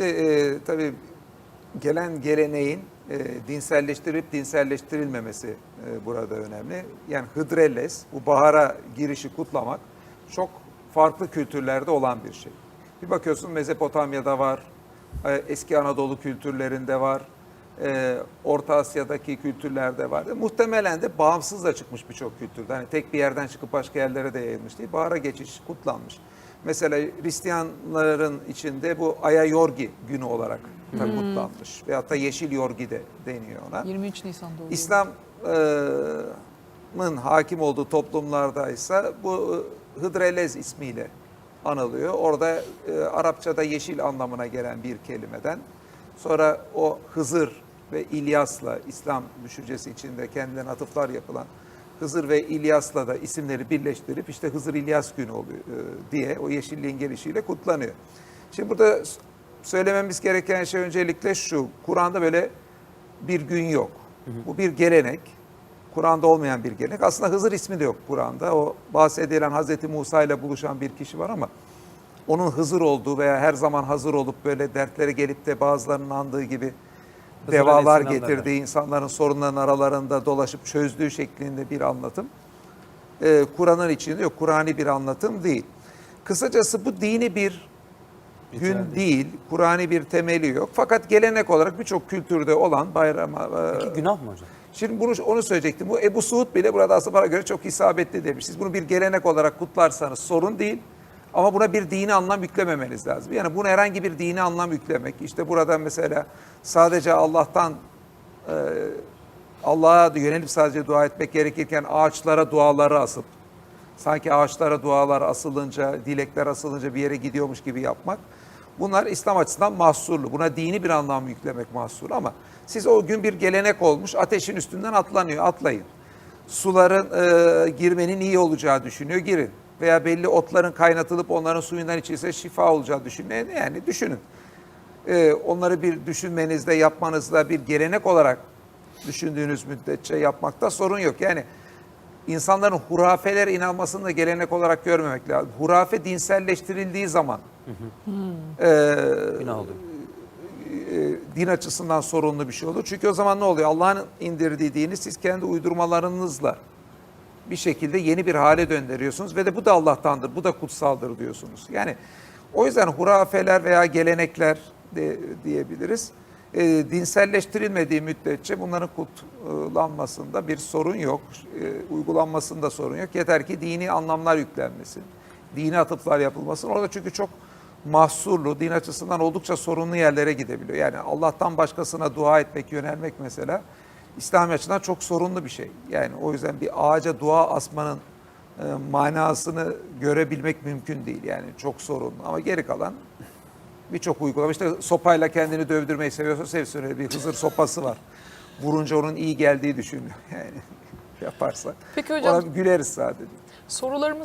Şimdi e, tabii gelen geleneğin e, dinselleştirilip dinselleştirilmemesi e, burada önemli. Yani Hıdrellez, bu bahara girişi kutlamak çok farklı kültürlerde olan bir şey. Bir bakıyorsun Mezopotamya'da var, e, eski Anadolu kültürlerinde var, e, Orta Asya'daki kültürlerde var. E, muhtemelen de bağımsız da çıkmış birçok kültürde. Hani tek bir yerden çıkıp başka yerlere de yayılmış değil. Bahara geçiş kutlanmış. Mesela Hristiyanların içinde bu Aya Yorgi günü olarak da kutlanmış. Veyahut da Yeşil Yorgi de deniyor ona. 23 Nisan'da oluyor. İslam'ın hakim olduğu toplumlarda ise bu e, Hıdrellez ismiyle anılıyor. Orada e, Arapçada yeşil anlamına gelen bir kelimeden sonra o Hızır ve İlyas'la İslam düşüncesi içinde kendilerine atıflar yapılan Hızır ve İlyas'la da isimleri birleştirip işte Hızır İlyas günü oluyor e, diye o yeşilliğin gelişiyle kutlanıyor. Şimdi burada söylememiz gereken şey öncelikle şu. Kur'an'da böyle bir gün yok. Bu bir gelenek. Kur'an'da olmayan bir gelenek. Aslında Hızır ismi de yok Kur'an'da. O bahsedilen Hazreti Musa ile buluşan bir kişi var ama onun Hızır olduğu veya her zaman hazır olup böyle dertlere gelip de bazılarının andığı gibi Hızır devalar getirdiği, insanların sorunların aralarında dolaşıp çözdüğü şeklinde bir anlatım. Ee, Kur'an'ın içinde yok. Kur'an'i bir anlatım değil. Kısacası bu dini bir gün Ritüel değil, Kur'an'i bir temeli yok. Fakat gelenek olarak birçok kültürde olan bayrama... e, Peki günah mı hocam? Şimdi bunu onu söyleyecektim. Bu Ebu Suud bile burada aslında bana göre çok isabetli demiş. Siz bunu bir gelenek olarak kutlarsanız sorun değil. Ama buna bir dini anlam yüklememeniz lazım. Yani buna herhangi bir dini anlam yüklemek. İşte burada mesela sadece Allah'tan e, Allah'a yönelip sadece dua etmek gerekirken ağaçlara duaları asıp sanki ağaçlara dualar asılınca, dilekler asılınca bir yere gidiyormuş gibi yapmak. Bunlar İslam açısından mahsurlu. Buna dini bir anlam yüklemek mahsur ama siz o gün bir gelenek olmuş ateşin üstünden atlanıyor, atlayın. Suların e, girmenin iyi olacağı düşünüyor, girin. Veya belli otların kaynatılıp onların suyundan içilse şifa olacağı düşünüyor. Yani düşünün. E, onları bir düşünmenizde, yapmanızda bir gelenek olarak düşündüğünüz müddetçe yapmakta sorun yok. Yani insanların hurafelere inanmasını da gelenek olarak görmemek lazım. Hurafe dinselleştirildiği zaman e, Günah oluyor. E, din açısından sorunlu bir şey olur. Çünkü o zaman ne oluyor? Allah'ın indirdiği dini siz kendi uydurmalarınızla bir şekilde yeni bir hale döndürüyorsunuz ve de bu da Allah'tandır, bu da kutsaldır diyorsunuz. Yani o yüzden hurafeler veya gelenekler de, diyebiliriz. E, dinselleştirilmediği müddetçe bunların kutlanmasında bir sorun yok. E, uygulanmasında sorun yok. Yeter ki dini anlamlar yüklenmesin. Dini atıflar yapılmasın. Orada çünkü çok mahsurlu, din açısından oldukça sorunlu yerlere gidebiliyor. Yani Allah'tan başkasına dua etmek, yönelmek mesela İslami açıdan çok sorunlu bir şey. Yani o yüzden bir ağaca dua asmanın e, manasını görebilmek mümkün değil. Yani çok sorunlu ama geri kalan birçok uygulama. İşte sopayla kendini dövdürmeyi seviyorsa sevsin öyle bir Hızır sopası var. Vurunca onun iyi geldiği düşünüyor. Yani yaparsa. Peki hocam Ona güleriz sadece. sorularımız